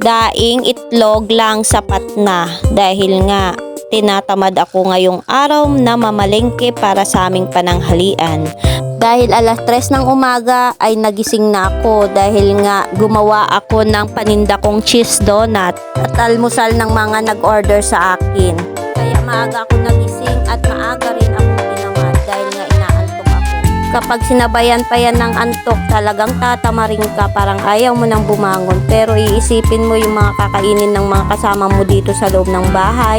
Daing itlog lang sapat na dahil nga tinatamad ako ngayong araw na mamalengke para sa aming pananghalian. Dahil alas 3 ng umaga ay nagising na ako dahil nga gumawa ako ng paninda kong cheese donut at almusal ng mga nag-order sa akin. Kaya maaga ako nagising at maaga rin Kapag sinabayan pa yan ng antok, talagang tatamaring ka, parang ayaw mo nang bumangon. Pero iisipin mo yung mga kakainin ng mga kasama mo dito sa loob ng bahay.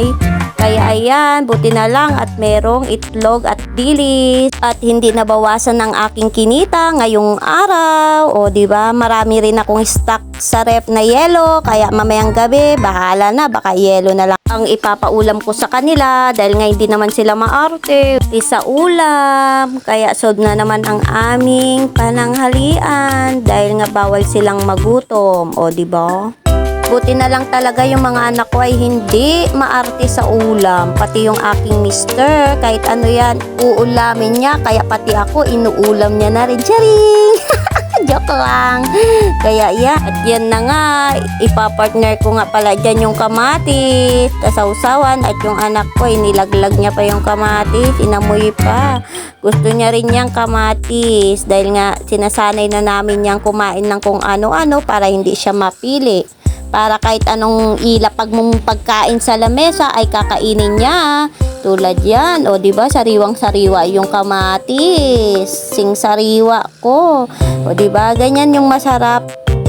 Kaya ayan, buti na lang at merong itlog at dilis at hindi nabawasan ng aking kinita ngayong araw. O di ba? Marami rin akong stock sa rep na yelo. Kaya mamayang gabi bahala na. Baka yelo na lang ang ipapaulam ko sa kanila. Dahil nga hindi naman sila maarte. Isa ulam. Kaya sod na naman ang aming pananghalian. Dahil nga bawal silang magutom. O di ba? Buti na lang talaga yung mga anak ko ay hindi maarte sa ulam. Pati yung aking mister, kahit ano yan, uulamin niya. Kaya pati ako, inuulam niya na rin. Charing! Joke lang. Kaya yan, at yan na nga, ipapartner ko nga pala dyan yung kamatis, kasawsawan, at yung anak ko, inilaglag niya pa yung kamatis, inamoy pa. Gusto niya rin niyang kamatis, dahil nga sinasanay na namin niyang kumain ng kung ano-ano para hindi siya mapili para kahit anong ilapag mong pagkain sa lamesa ay kakainin niya. Tulad yan, o di ba sariwang sariwa yung kamatis, sing sariwa ko. O di ba ganyan yung masarap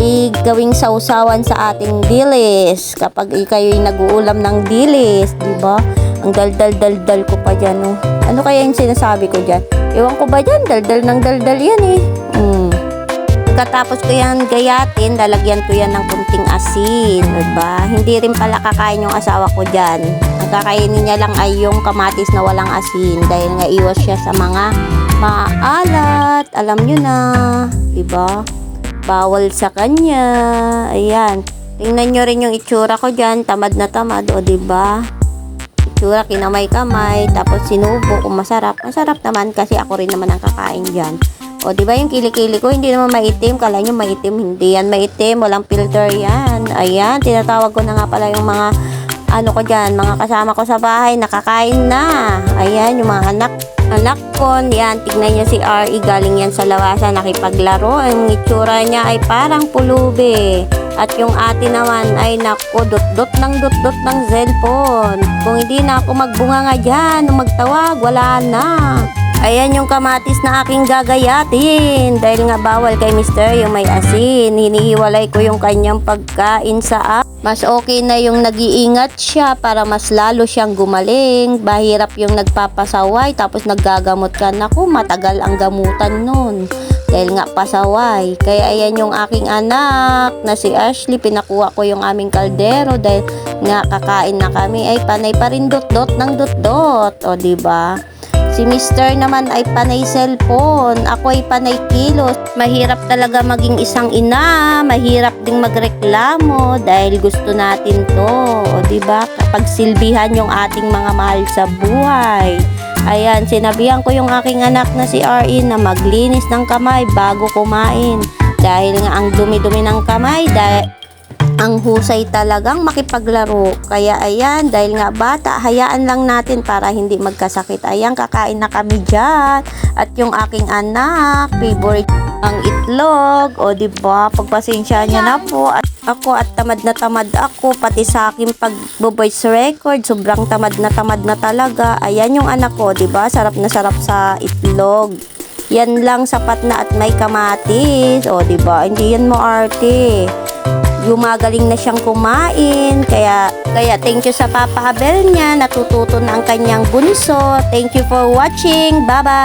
igawing sausawan sa ating dilis kapag kayo'y nag-uulam ng dilis, di ba? Ang dal-dal-dal-dal ko pa dyan, no? Ano kaya yung sinasabi ko dyan? Ewan ko ba dyan? Dal-dal ng dal-dal yan, eh. Mm. Pagkatapos ko yan gayatin, lalagyan ko yan ng kunting asin, diba? Hindi rin pala kakain yung asawa ko dyan. Ang kakainin niya lang ay yung kamatis na walang asin dahil nga iwas siya sa mga maalat. Alam nyo na, diba? Bawal sa kanya. Ayan. Tingnan nyo rin yung itsura ko dyan. Tamad na tamad, o diba? Itsura, kinamay-kamay. Tapos sinubo kung masarap. Masarap naman kasi ako rin naman ang kakain dyan. O, di ba yung kilikili ko, hindi naman maitim. Kala nyo maitim, hindi yan maitim. Walang filter yan. Ayan, tinatawag ko na nga pala yung mga, ano ko dyan, mga kasama ko sa bahay, nakakain na. Ayan, yung mga anak, anak ko, yan, tignan nyo si R.E. Galing yan sa lawasan, nakipaglaro. Ang itsura niya ay parang pulubi. At yung ate naman ay nako, dot-dot ng dot-dot ng cellphone. Kung hindi na ako magbunga nga dyan, magtawag, wala na. Ayan yung kamatis na aking gagayatin. Dahil nga bawal kay mister yung may asin. Hinihiwalay ko yung kanyang pagkain sa a- Mas okay na yung nag-iingat siya para mas lalo siyang gumaling. Bahirap yung nagpapasaway tapos naggagamot ka. Naku, matagal ang gamutan nun. Dahil nga pasaway. Kaya ayan yung aking anak na si Ashley. Pinakuha ko yung aming kaldero dahil nga kakain na kami. Ay panay pa rin dot-dot ng dot-dot. O, di ba? Si Mr. naman ay panay cellphone. Ako ay panay kilos. Mahirap talaga maging isang ina. Mahirap ding magreklamo dahil gusto natin to. O diba? Kapag silbihan yung ating mga mahal sa buhay. Ayan, sinabihan ko yung aking anak na si RE na maglinis ng kamay bago kumain. Dahil nga ang dumi-dumi ng kamay, dahil ang husay talagang makipaglaro. Kaya ayan, dahil nga bata, hayaan lang natin para hindi magkasakit. Ayan, kakain na kami dyan. At yung aking anak, favorite ang itlog. O di ba pagpasensya niya na po. At ako at tamad na tamad ako. Pati sa aking pag-voice record, sobrang tamad na tamad na talaga. Ayan yung anak ko, di ba Sarap na sarap sa itlog. Yan lang sapat na at may kamatis. O, di ba Hindi yan mo arte gumagaling na siyang kumain. Kaya, kaya thank you sa Papa Abel niya. Natututo na ang kanyang bunso. Thank you for watching. Bye-bye!